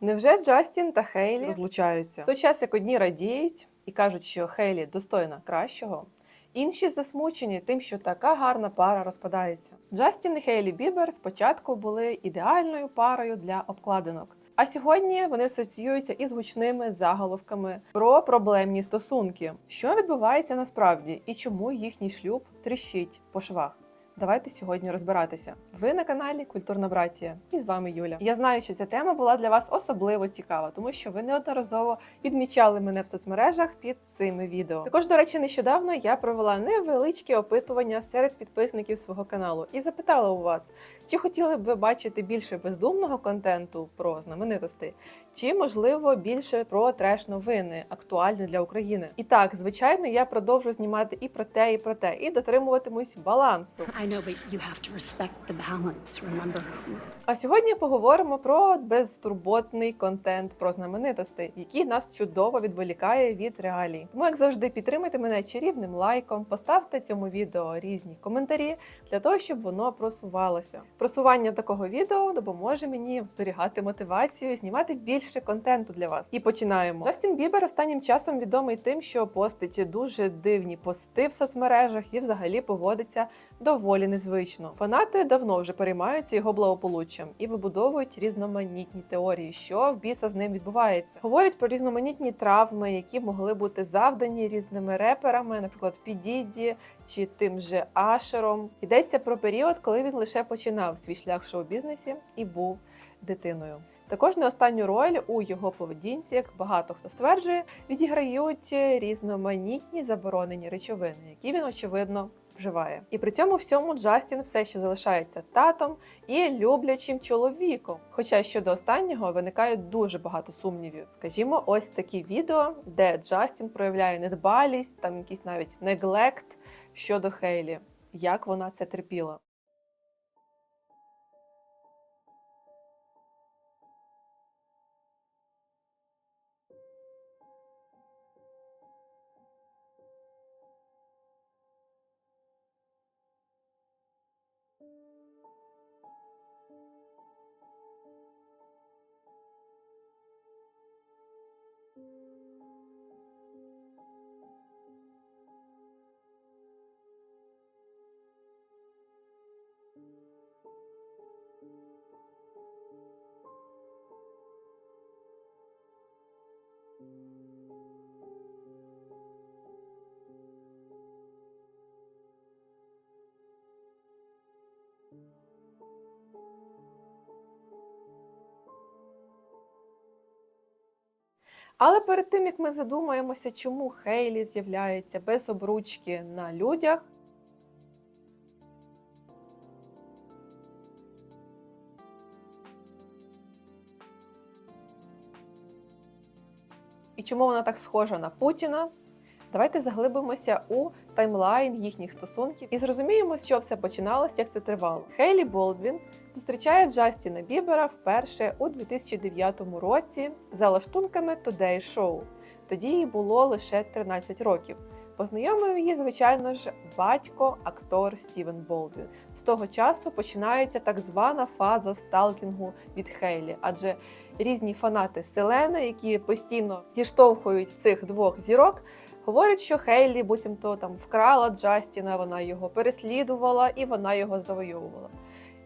Невже Джастін та Хейлі розлучаються? В той час, як одні радіють і кажуть, що Хейлі достойна кращого, інші засмучені тим, що така гарна пара розпадається. Джастін і Хейлі Бібер спочатку були ідеальною парою для обкладинок. А сьогодні вони асоціюються із гучними заголовками про проблемні стосунки. Що відбувається насправді і чому їхній шлюб тріщить по швах? Давайте сьогодні розбиратися. Ви на каналі Культурна Братія, і з вами Юля. Я знаю, що ця тема була для вас особливо цікава, тому що ви неодноразово відмічали мене в соцмережах під цими відео. Також, до речі, нещодавно я провела невеличке опитування серед підписників свого каналу і запитала у вас, чи хотіли б ви бачити більше бездумного контенту про знаменитості, чи можливо більше про треш-новини, актуальні для України. І так, звичайно, я продовжу знімати і про те, і про те, і дотримуватимусь балансу. Know, but? А сьогодні поговоримо про безтурботний контент про знаменитості, який нас чудово відволікає від реалій. Тому, як завжди, підтримайте мене чарівним лайком, поставте цьому відео різні коментарі для того, щоб воно просувалося. Просування такого відео допоможе мені зберігати мотивацію, знімати більше контенту для вас. І починаємо. Джастін Бібер останнім часом відомий тим, що постить дуже дивні пости в соцмережах і взагалі поводиться доволі незвично. Фанати давно вже переймаються його благополуччям і вибудовують різноманітні теорії, що в біса з ним відбувається. Говорять про різноманітні травми, які могли бути завдані різними реперами, наприклад, Підіді чи тим же Ашером. Йдеться про період, коли він лише починав свій шлях в шоу-бізнесі і був дитиною. Також не останню роль у його поведінці, як багато хто стверджує, відіграють різноманітні заборонені речовини, які він очевидно вживає. І при цьому всьому Джастін все ще залишається татом і люблячим чоловіком. Хоча щодо останнього виникає дуже багато сумнівів. Скажімо, ось такі відео, де Джастін проявляє недбалість, там якийсь навіть неглект щодо Хейлі. Як вона це терпіла? Але перед тим як ми задумаємося, чому Хейлі з'являється без обручки на людях. І чому вона так схожа на Путіна? Давайте заглибимося у таймлайн їхніх стосунків і зрозуміємо, з чого все починалося, як це тривало. Хейлі Болдвін зустрічає Джастіна Бібера вперше у 2009 році за лаштунками Today Show. Тоді їй було лише 13 років. Познайомив її, звичайно ж, батько, актор Стівен Болдвін. З того часу починається так звана фаза сталкінгу від Хейлі, адже різні фанати Селени, які постійно зіштовхують цих двох зірок, говорять, що Хейлі буцімто там вкрала Джастіна, вона його переслідувала і вона його завойовувала.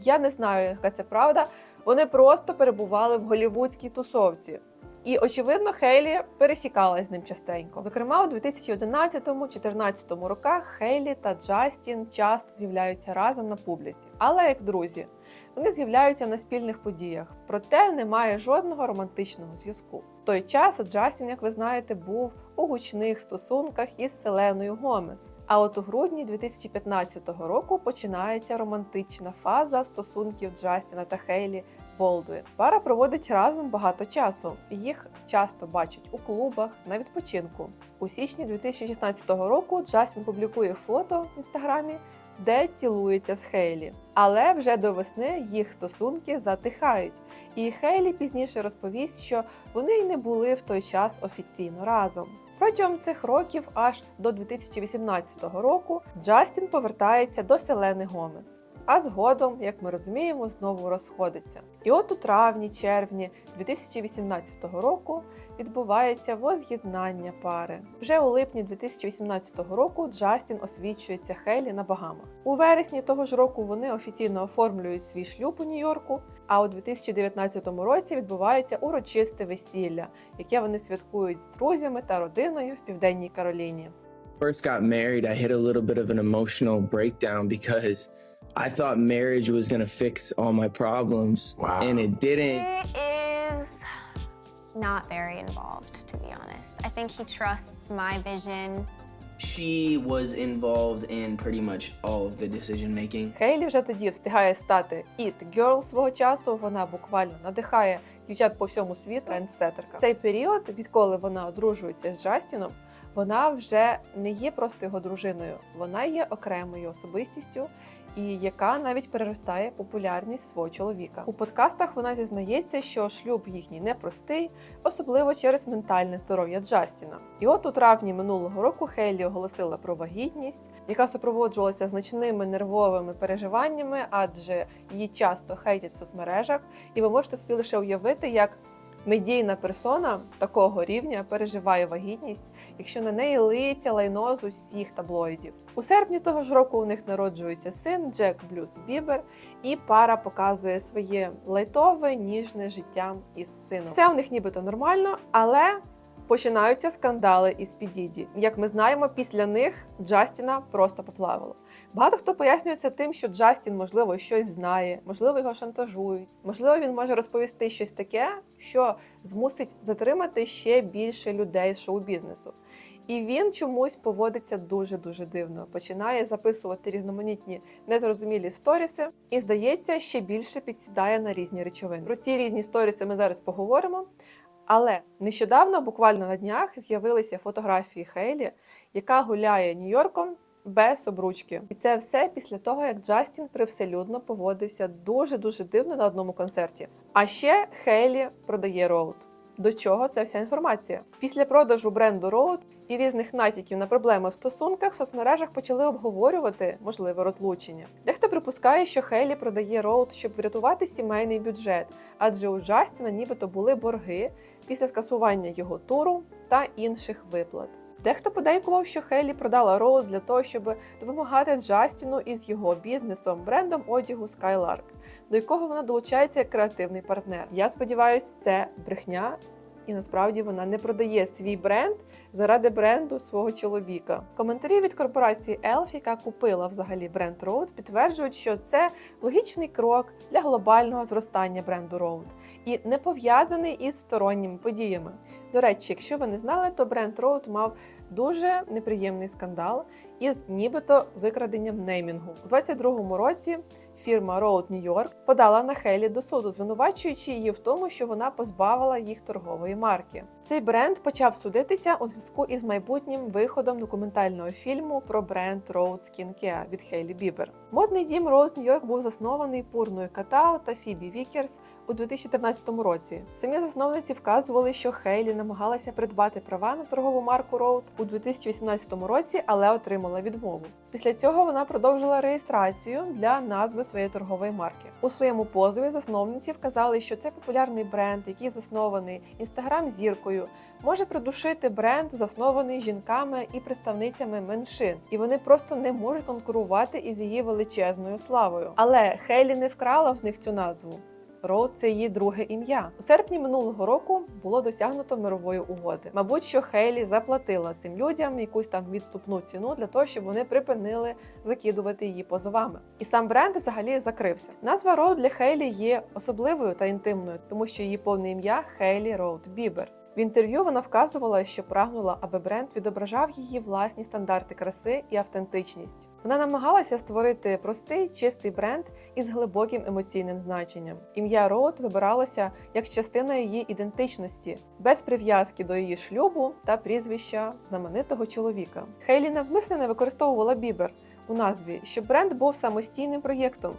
Я не знаю, яка це правда. Вони просто перебували в голівудській тусовці. І очевидно, Хейлі пересікалась з ним частенько. Зокрема, у 2011-2014 роках Хейлі та Джастін часто з'являються разом на публіці, але як друзі. Вони з'являються на спільних подіях, проте немає жодного романтичного зв'язку. В той час Джастін, як ви знаєте, був у гучних стосунках із Селеною Гомес. А от у грудні 2015 року починається романтична фаза стосунків Джастіна та Хейлі Болдуін. Пара проводить разом багато часу. Їх часто бачать у клубах на відпочинку. У січні 2016 року Джастін публікує фото в інстаграмі, де цілується з Хейлі. Але вже до весни їх стосунки затихають. І Хейлі пізніше розповість, що вони й не були в той час офіційно разом. Протягом цих років, аж до 2018 року, Джастін повертається до Селени Гомес. а згодом, як ми розуміємо, знову розходиться. І от у травні-червні 2018 року відбувається воз'єднання пари. Вже у липні 2018 року Джастін освічується Хейлі на Багамах. У вересні того ж року вони офіційно оформлюють свій шлюб у Нью-Йорку. А у 2019 році відбувається урочисте весілля, яке вони святкують з друзями та родиною в південній Кароліні. first got married, I hit a little bit of an emotional breakdown because I thought marriage was going to fix all my problems. Wow. And it didn't. He is not very involved, to be honest. I think he trusts my vision. She was involved in pretty much all of the decision making. Хейлі вже тоді встигає стати it girl свого часу. Вона буквально надихає дівчат по всьому світу. Трендсетерка. Цей період, відколи вона одружується з Джастіном, вона вже не є просто його дружиною, вона є окремою особистістю. І яка навіть переростає популярність свого чоловіка у подкастах. Вона зізнається, що шлюб їхній непростий, особливо через ментальне здоров'я Джастіна. І от у травні минулого року Хейлі оголосила про вагітність, яка супроводжувалася значними нервовими переживаннями, адже її часто хейтять в соцмережах, і ви можете собі лише уявити, як медійна персона такого рівня переживає вагітність, якщо на неї лиється лайно з усіх таблоїдів. У серпні того ж року у них народжується син Джек Блюз Бібер, і пара показує своє лайтове ніжне життя із сином. Все у них нібито нормально, але починаються скандали із Підіді. Як ми знаємо, після них Джастіна просто поплавило. Багато хто пояснює це тим, що Джастін, можливо, щось знає, можливо, його шантажують, можливо, він може розповісти щось таке, що змусить затримати ще більше людей з шоу-бізнесу. І він чомусь поводиться дуже дуже дивно. Починає записувати різноманітні незрозумілі сторіси, і здається, ще більше підсідає на різні речовини. Про ці різні сторіси ми зараз поговоримо. Але нещодавно, буквально на днях, з'явилися фотографії Хейлі, яка гуляє Нью-Йорком без обручки. І це все після того, як Джастін привселюдно поводився дуже дуже дивно на одному концерті. А ще Хейлі продає роуд. До чого ця вся інформація? Після продажу бренду Road і різних натяків на проблеми в стосунках в соцмережах почали обговорювати можливе розлучення. Дехто припускає, що Хейлі продає Road, щоб врятувати сімейний бюджет, адже у Джастіна нібито були борги після скасування його туру та інших виплат. Дехто подейкував, що Хейлі продала Роуд для того, щоб допомагати Джастіну із його бізнесом, брендом одягу Skylark, до якого вона долучається як креативний партнер. Я сподіваюся, це брехня, і насправді вона не продає свій бренд заради бренду свого чоловіка. Коментарі від корпорації Elf, яка купила взагалі бренд Road, підтверджують, що це логічний крок для глобального зростання бренду Road і не пов'язаний із сторонніми подіями. До речі, якщо ви не знали, то бренд Road мав дуже неприємний скандал із нібито викраденням неймінгу. У 22-му році фірма Road New York подала на Хейлі до суду, звинувачуючи її в тому, що вона позбавила їх торгової марки. Цей бренд почав судитися у зв'язку із майбутнім виходом документального фільму про бренд Road Skincare від Хейлі Бібер. Модний дім Road New York був заснований Пурною Катао та Фібі Вікерс у 2014 році. Самі засновниці вказували, що Хейлі намагалася придбати права на торгову марку Road у 2018 році, але отримала відмову. Після цього вона продовжила реєстрацію для назви своєї торгової марки. У своєму позові засновниці вказали, що це популярний бренд, який заснований інстаграм-зіркою, може придушити бренд, заснований жінками і представницями меншин, і вони просто не можуть конкурувати із її величезною славою. Але Хейлі не вкрала в них цю назву. Роуд це її друге ім'я. У серпні минулого року було досягнуто мирової угоди. Мабуть, що Хейлі заплатила цим людям якусь там відступну ціну для того, щоб вони припинили закидувати її позовами. І сам бренд взагалі закрився. Назва Роуд для Хейлі є особливою та інтимною, тому що її повне ім'я Хейлі Роуд Бібер. В інтерв'ю вона вказувала, що прагнула, аби бренд відображав її власні стандарти краси і автентичність. Вона намагалася створити простий, чистий бренд із глибоким емоційним значенням. Ім'я Роуд вибиралося як частина її ідентичності, без прив'язки до її шлюбу та прізвища знаменитого чоловіка. Хейлі навмисно не використовувала Бібер у назві, щоб бренд був самостійним проєктом.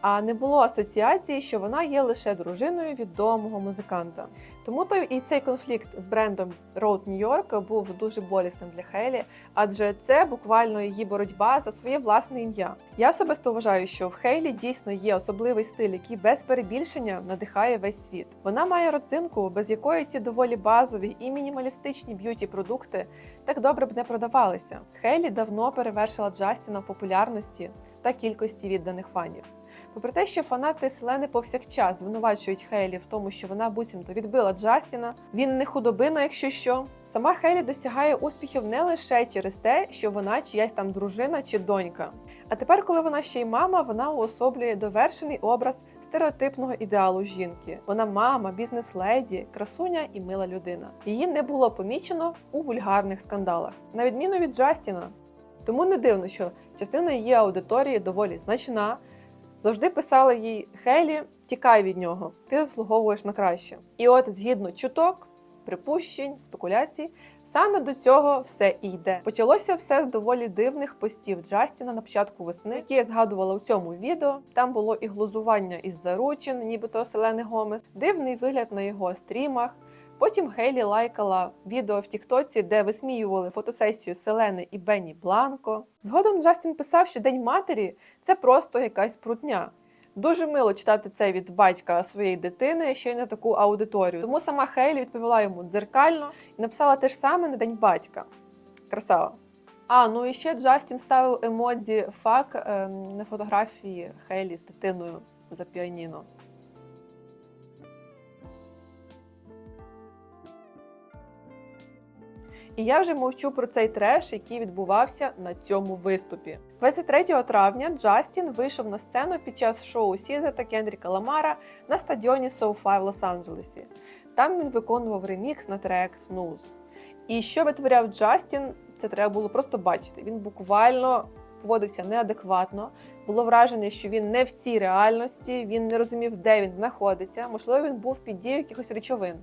А не було асоціації, що вона є лише дружиною відомого музиканта. Тому той і цей конфлікт з брендом Road New York був дуже болісним для Хейлі, адже це буквально її боротьба за своє власне ім'я. Я особисто вважаю, що в Хейлі дійсно є особливий стиль, який без перебільшення надихає весь світ. Вона має родзинку, без якої ці доволі базові і мінімалістичні б'юті-продукти так добре б не продавалися. Хейлі давно перевершила Джастіна в популярності та кількості відданих фанів. Попри те, що фанати Селени повсякчас звинувачують Хейлі в тому, що вона буцімто відбила Джастіна, він не худобина, якщо що. Сама Хейлі досягає успіхів не лише через те, що вона чиясь там дружина чи донька. А тепер, коли вона ще й мама, вона уособлює довершений образ стереотипного ідеалу жінки. Вона мама, бізнес-леді, красуня і мила людина. Її не було помічено у вульгарних скандалах, на відміну від Джастіна. Тому не дивно, що частина її аудиторії доволі значна. Завжди писала їй Хейлі, тікай від нього, ти заслуговуєш на краще. І от, згідно чуток, припущень, спекуляцій, саме до цього все і йде. Почалося все з доволі дивних постів Джастіна на початку весни, які я згадувала у цьому відео. Там було і глузування із заручин, нібито Селени Гомес, дивний вигляд на його стрімах. Потім Хейлі лайкала відео в Тіктоці, де висміювали фотосесію Селени і Бенні Бланко. Згодом Джастін писав, що День матері це просто якась прутня. Дуже мило читати це від батька своєї дитини ще й на таку аудиторію. Тому сама Хейлі відповіла йому дзеркально і написала те ж саме на День батька. Красава. А, ну і ще Джастін ставив емодзі фак ем, на фотографії Хейлі з дитиною за піаніно. І я вже мовчу про цей треш, який відбувався на цьому виступі. 23 травня Джастін вийшов на сцену під час шоу Сіза та Кендріка Ламара на стадіоні SoFi в Лос-Анджелесі. Там він виконував ремікс на трек Snooze. І що витворяв Джастін, це треба було просто бачити. Він буквально поводився неадекватно. Було враження, що він не в цій реальності, він не розумів, де він знаходиться. Можливо, він був під дією якихось речовин.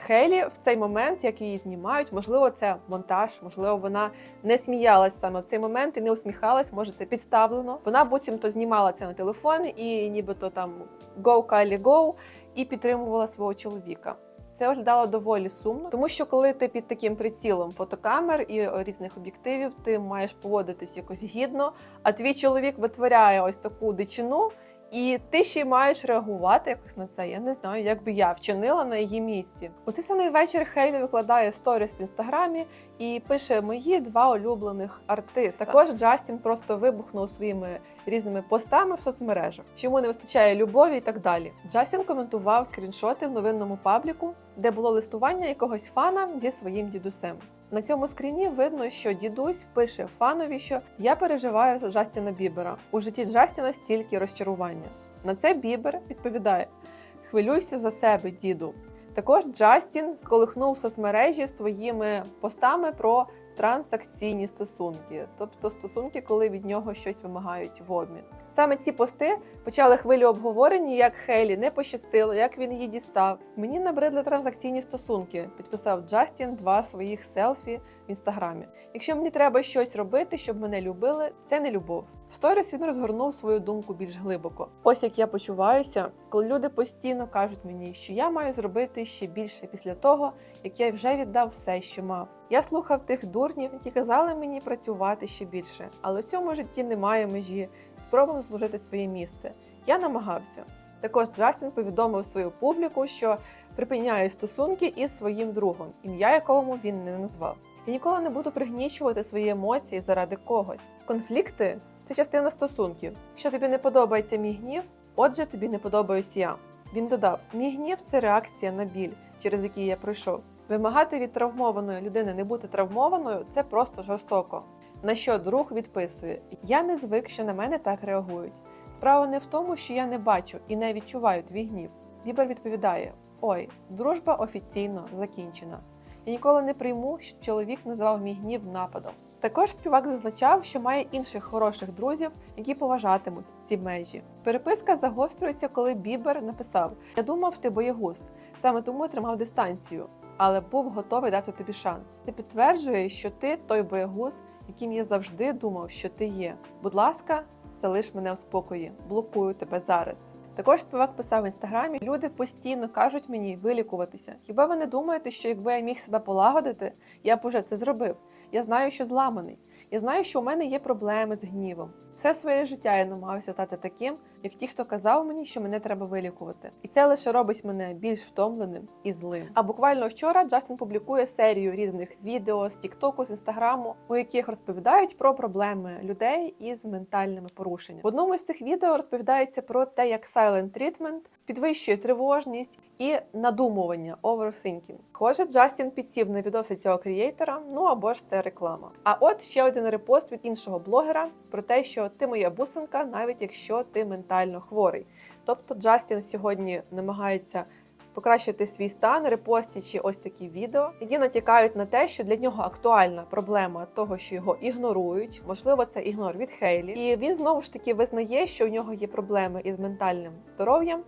Хейлі в цей момент, як її знімають, можливо, це монтаж, можливо, вона не сміялась саме в цей момент і не усміхалась, може це підставлено. Вона буцімто знімала це на телефон і нібито там «Go, Kylie, go» і підтримувала свого чоловіка. Це виглядало доволі сумно, тому що коли ти під таким прицілом фотокамер і різних об'єктивів, ти маєш поводитись якось гідно, а твій чоловік витворяє ось таку дичину. І ти ще й маєш реагувати якось на це. Я не знаю, як би я вчинила на її місці. У самий вечір Хейлі викладає сторіс в інстаграмі і пише мої два улюблених артиста. Також Джастін просто вибухнув своїми різними постами в соцмережах, що йому не вистачає любові і так далі. Джастін коментував скріншоти в новинному пабліку, де було листування якогось фана зі своїм дідусем. На цьому скріні видно, що дідусь пише фанові, що я переживаю за Джастіна Бібера. У житті Джастіна стільки розчарування. На це Бібер відповідає: Хвилюйся за себе, діду. Також Джастін сколихнув соцмережі своїми постами про транзакційні стосунки, тобто стосунки, коли від нього щось вимагають в обмін. Саме ці пости почали хвилю обговорення, як Хейлі не пощастило, як він її дістав. Мені набридли транзакційні стосунки. Підписав Джастін два своїх селфі в інстаграмі. Якщо мені треба щось робити, щоб мене любили, це не любов. В сторіс він розгорнув свою думку більш глибоко. Ось як я почуваюся, коли люди постійно кажуть мені, що я маю зробити ще більше після того, як я вже віддав все, що мав. Я слухав тих дурнів, які казали мені працювати ще більше, але в цьому житті немає межі. Спробував служити своє місце. Я намагався. Також Джастін повідомив свою публіку, що припиняє стосунки із своїм другом, ім'я якому він не назвав. Я ніколи не буду пригнічувати свої емоції заради когось. Конфлікти це частина стосунків. Якщо тобі не подобається мій гнів, отже, тобі не подобаюсь я. Він додав: мій гнів це реакція на біль, через який я пройшов. Вимагати від травмованої людини не бути травмованою це просто жорстоко. На що друг відписує: Я не звик, що на мене так реагують. Справа не в тому, що я не бачу і не відчуваю твій гнів. Бібер відповідає: Ой, дружба офіційно закінчена. Я ніколи не прийму, щоб чоловік називав мій гнів нападом. Також співак зазначав, що має інших хороших друзів, які поважатимуть ці межі. Переписка загострюється, коли Бібер написав: Я думав, ти боєгуз, саме тому тримав дистанцію, але був готовий дати тобі шанс. Це підтверджує, що ти той боєгуз, яким я завжди думав, що ти є. Будь ласка, залиш мене в спокої, блокую тебе зараз. Також співак писав в інстаграмі: люди постійно кажуть мені вилікуватися. Хіба ви не думаєте, що якби я міг себе полагодити, я б уже це зробив? Я знаю, що зламаний. Я знаю, що у мене є проблеми з гнівом. Все своє життя я намагався стати таким, як ті, хто казав мені, що мене треба вилікувати. І це лише робить мене більш втомленим і злим. А буквально вчора Джастін публікує серію різних відео з Тіктоку, з інстаграму, у яких розповідають про проблеми людей із ментальними порушеннями. В одному з цих відео розповідається про те, як silent treatment підвищує тривожність і надумування overthinking. Схоже, Джастін підсів на відоси цього креатора, ну або ж це реклама. А от ще один репост від іншого блогера про те, що ти моя бусинка, навіть якщо ти ментально хворий. Тобто Джастін сьогодні намагається покращити свій стан, репостячи ось такі відео, які натякають на те, що для нього актуальна проблема того, що його ігнорують. Можливо, це ігнор від Хейлі. І він знову ж таки визнає, що у нього є проблеми із ментальним здоров'ям.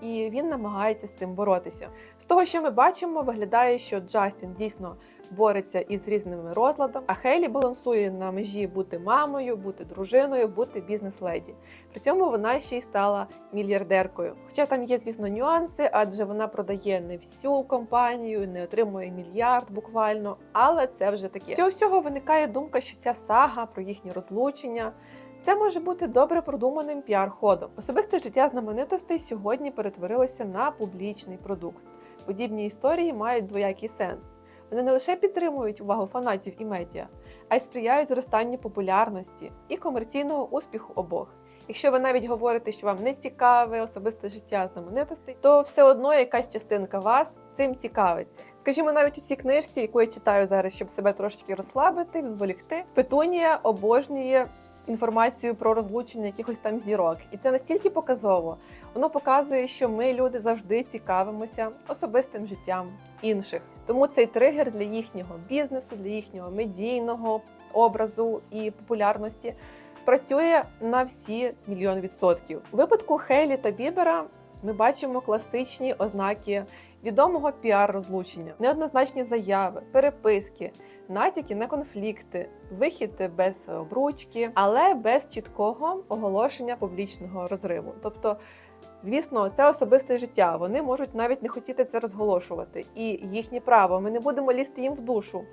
І він намагається з цим боротися. З того, що ми бачимо, виглядає, що Джастін дійсно бореться із різними розладами, а Хейлі балансує на межі бути мамою, бути дружиною, бути бізнес-леді. При цьому вона ще й стала мільярдеркою. Хоча там є, звісно, нюанси, адже вона продає не всю компанію, не отримує мільярд буквально, але це вже таке. Цього всього виникає думка, що ця сага про їхнє розлучення. Це може бути добре продуманим піар-ходом. Особисте життя знаменитостей сьогодні перетворилося на публічний продукт. Подібні історії мають двоякий сенс. Вони не лише підтримують увагу фанатів і медіа, а й сприяють зростанню популярності і комерційного успіху обох. Якщо ви навіть говорите, що вам не цікаве особисте життя знаменитостей, то все одно якась частинка вас цим цікавиться. Скажімо, навіть у цій книжці, яку я читаю зараз, щоб себе трошечки розслабити, відволікти, Петунія обожнює інформацію про розлучення якихось там зірок, і це настільки показово. Воно показує, що ми, люди, завжди цікавимося особистим життям інших. Тому цей тригер для їхнього бізнесу, для їхнього медійного образу і популярності працює на всі мільйон відсотків. У випадку Хейлі та Бібера ми бачимо класичні ознаки відомого піар-розлучення, неоднозначні заяви, переписки. Натяки на конфлікти, вихід без обручки, але без чіткого оголошення публічного розриву. Тобто, звісно, це особисте життя. Вони можуть навіть не хотіти це розголошувати, і їхнє право. Ми не будемо лізти їм в душу.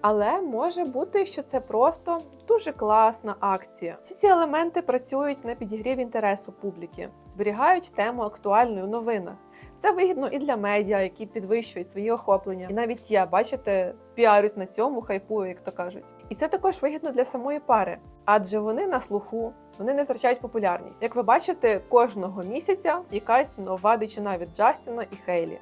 Але може бути, що це просто дуже класна акція. Всі ці елементи працюють на підігрів інтересу публіки, зберігають тему актуальною у новинах. Це вигідно і для медіа, які підвищують свої охоплення. І навіть я, бачите, піарюсь на цьому, хайпую, як то кажуть. І це також вигідно для самої пари, адже вони на слуху, вони не втрачають популярність. Як ви бачите, кожного місяця якась нова дичина від Джастіна і Хейлі.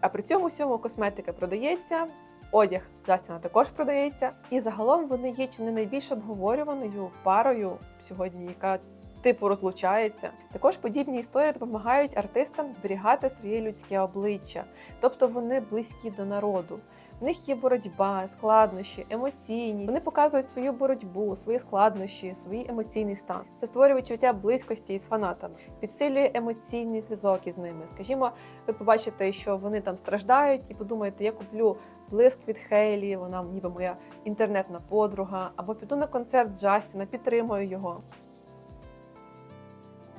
А при цьому всьому косметика продається. Одяг Джастіна також продається, і загалом вони є чи не найбільш обговорюваною парою сьогодні, яка типу розлучається. Також подібні історії допомагають артистам зберігати своє людське обличчя, тобто вони близькі до народу. В них є боротьба, складнощі, емоційність. Вони показують свою боротьбу, свої складнощі, свій емоційний стан. Це створює відчуття близькості із фанатами, підсилює емоційний зв'язок із ними. Скажімо, ви побачите, що вони там страждають, і подумаєте, я куплю блиск від Хейлі, вона ніби моя інтернетна подруга, або піду на концерт Джастіна, підтримую його.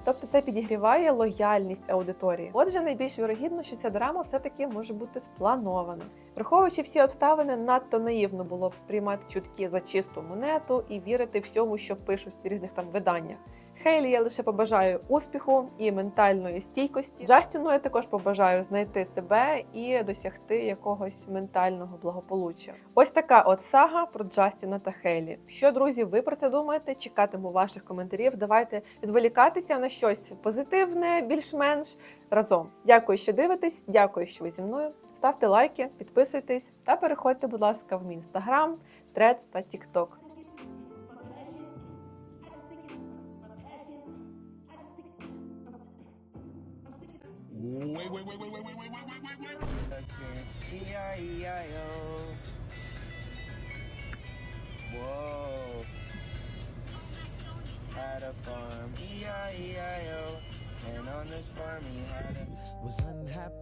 Тобто це підігріває лояльність аудиторії. Отже, найбільш вірогідно, що ця драма все-таки може бути спланована. Враховуючи всі обставини, надто наївно було б сприймати чутки за чисту монету і вірити всьому, що пишуть в різних там виданнях. Хейлі я лише побажаю успіху і ментальної стійкості. Джастіну я також побажаю знайти себе і досягти якогось ментального благополуччя. Ось така от сага про Джастіна та Хейлі. Що, друзі, ви про це думаєте? Чекатиму ваших коментарів. Давайте відволікатися на щось позитивне, більш-менш разом. Дякую, що дивитесь. Дякую, що ви зі мною. Ставте лайки, підписуйтесь та переходьте, будь ласка, в мій інстаграм, трец та тікток. Wait, wait, wait, wait, wait, wait, wait, wait, wait, wait, wait. E-I-E-I-O. Whoa. Had a farm, E-I-E-I-O. And on this farm he had a... was unhappy